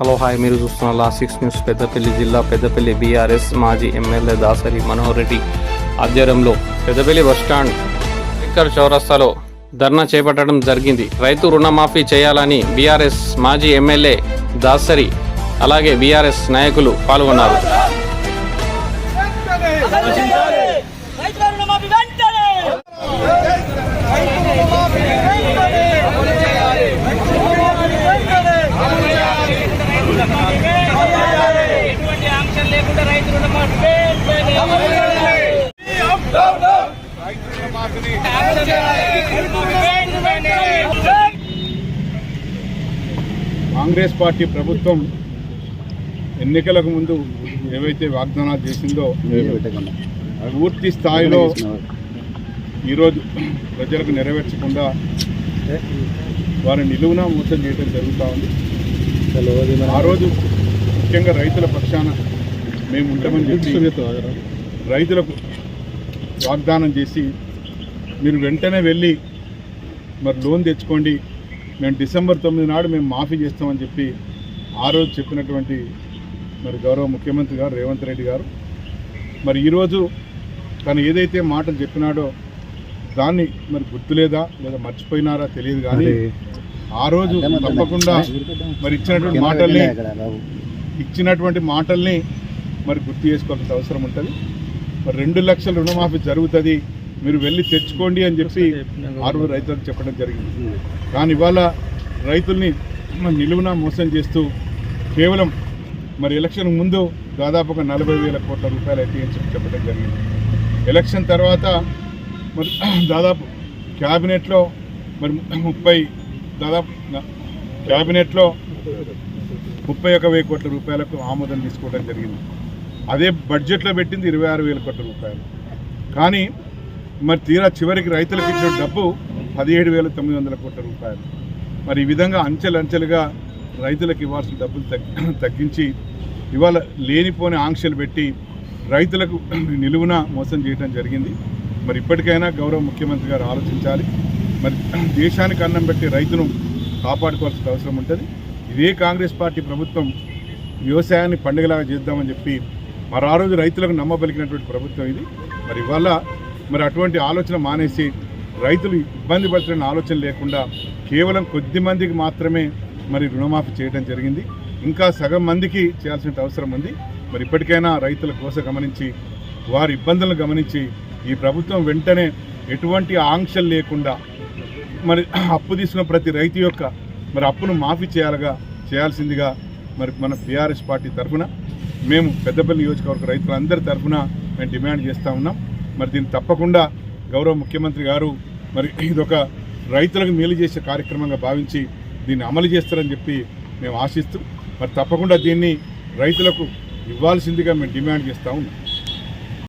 Hello hi మీరు చూస్తున్న last six news Peddapalli జిల్లా పెద్దపల్లి బీఆర్ఎస్ మాజీ ఎమ్మెల్యే దాసరి మనోహర్ రెడ్డి ఆధ్వర్యంలో పెద్దపల్లి బస్టాండ్ స్పీకర్ చౌరస్తాలో ధర్నా చేపట్టడం జరిగింది రైతు రుణమాఫీ చేయాలని బీఆర్ఎస్ మాజీ ఎమ్మెల్యే దాసరి అలాగే బీఆర్ఎస్ నాయకులు పాల్గొన్నారు రైతుల రుణమాఫీ వెంటనే ఎటువంటి ఆంక్షలు లేకుండా రైతు రుణమాఫీ వెంటనే కాంగ్రెస్ పార్టీ ప్రభుత్వం ఎన్నికలకు ముందు ఏవైతే వాగ్దానాలు చేసిందో పూర్తి స్థాయిలో ఈరోజు ప్రజలకు నెరవేర్చకుండా వారి నిలువున మోసం చేయడం జరుగుతూ ఉంది. ఆ రోజు ముఖ్యంగా రైతుల పక్షాన మేము ఉంటామని చెప్పి రైతులకు వాగ్దానం చేసి మీరు వెంటనే వెళ్ళి మరి లోన్ తెచ్చుకోండి. మేము డిసెంబర్ తొమ్మిది నాడు మేము మాఫీ చేస్తామని చెప్పి ఆ రోజు చెప్పినటువంటి మరి గౌరవ ముఖ్యమంత్రి గారు రేవంత్ రెడ్డి గారు. మరి ఈరోజు తను ఏదైతే మాటలు చెప్పినాడో దాన్ని మరి గుర్తులేదా లేదా మర్చిపోయినారా తెలియదు కానీ ఆ రోజు తప్పకుండా మరి ఇచ్చినటువంటి మాటల్ని ఇచ్చినటువంటి మాటల్ని మరి గుర్తు చేసుకోవాల్సిన అవసరం ఉంటుంది. మరి రెండు లక్షల రుణమాఫీ జరుగుతుంది. మీరు వెళ్ళి తెచ్చుకోండి అని చెప్పి ఆరుగురు రైతులకు చెప్పడం జరిగింది. కానీ ఇవాళ రైతుల్ని నిలువున మోసం చేస్తూ కేవలం మరి ఎలక్షన్ ముందు దాదాపు ఒక నలభై వేల కోట్ల రూపాయలు అయితే అని చెప్పి చెప్పడం జరిగింది. ఎలక్షన్ తర్వాత మరి దాదాపు క్యాబినెట్లో మరి ముప్పై దాదాపు క్యాబినెట్లో ముప్పై ఒక వెయ్యి కోట్ల రూపాయలకు ఆమోదం తీసుకోవడం జరిగింది. అదే బడ్జెట్లో పెట్టింది ఇరవై ఆరు వేల కోట్ల రూపాయలు. కానీ మరి తీరా చివరికి రైతులకు ఇచ్చిన డబ్బు పదిహేడు వేల తొమ్మిది వందల కోట్ల రూపాయలు. మరి ఈ విధంగా అంచెలంచెలుగా రైతులకు ఇవ్వాల్సిన డబ్బులు తగ్గి తగ్గించి ఇవాళ లేనిపోని ఆంక్షలు పెట్టి రైతులకు నిలువున మోసం చేయడం జరిగింది. మరి ఇప్పటికైనా గౌరవ ముఖ్యమంత్రి గారు ఆలోచించాలి. మరి దేశానికి అన్నం పెట్టి రైతును కాపాడుకోవాల్సిన అవసరం ఉంటుంది. ఇదే కాంగ్రెస్ పార్టీ ప్రభుత్వం వ్యవసాయాన్ని పండుగలాగా చేద్దామని చెప్పి మరి ఆ రోజు రైతులకు నమ్మబలికినటువంటి ప్రభుత్వం ఇది. మరి ఇవాళ మరి అటువంటి ఆలోచన మానేసి రైతులు ఇబ్బంది పడుతున్న ఆలోచన లేకుండా కేవలం కొద్ది మందికి మాత్రమే మరి రుణమాఫీ చేయడం జరిగింది. ఇంకా సగం మందికి చేయాల్సిన అవసరం ఉంది. మరి ఇప్పటికైనా రైతుల కోస గమనించి వారి ఇబ్బందులను గమనించి ఈ ప్రభుత్వం వెంటనే ఎటువంటి ఆంక్షలు లేకుండా మరి అప్పు తీసుకున్న ప్రతి రైతు యొక్క మరి అప్పును మాఫీ చేయాలిగా చేయాల్సిందిగా మరి మన బీఆర్ఎస్ పార్టీ తరఫున మేము పెద్దపల్లి నియోజకవర్గ రైతులందరి తరఫున మేము డిమాండ్ చేస్తూ ఉన్నాం. మరి దీన్ని తప్పకుండా గౌరవ ముఖ్యమంత్రి గారు మరి ఇదొక రైతులకు మేలు చేసే కార్యక్రమంగా భావించి దీన్ని అమలు చేస్తారని చెప్పి మేము ఆశిస్తూ మరి తప్పకుండా దీన్ని రైతులకు ఇవ్వాల్సిందిగా మేము డిమాండ్ చేస్తూ ఉన్నాం.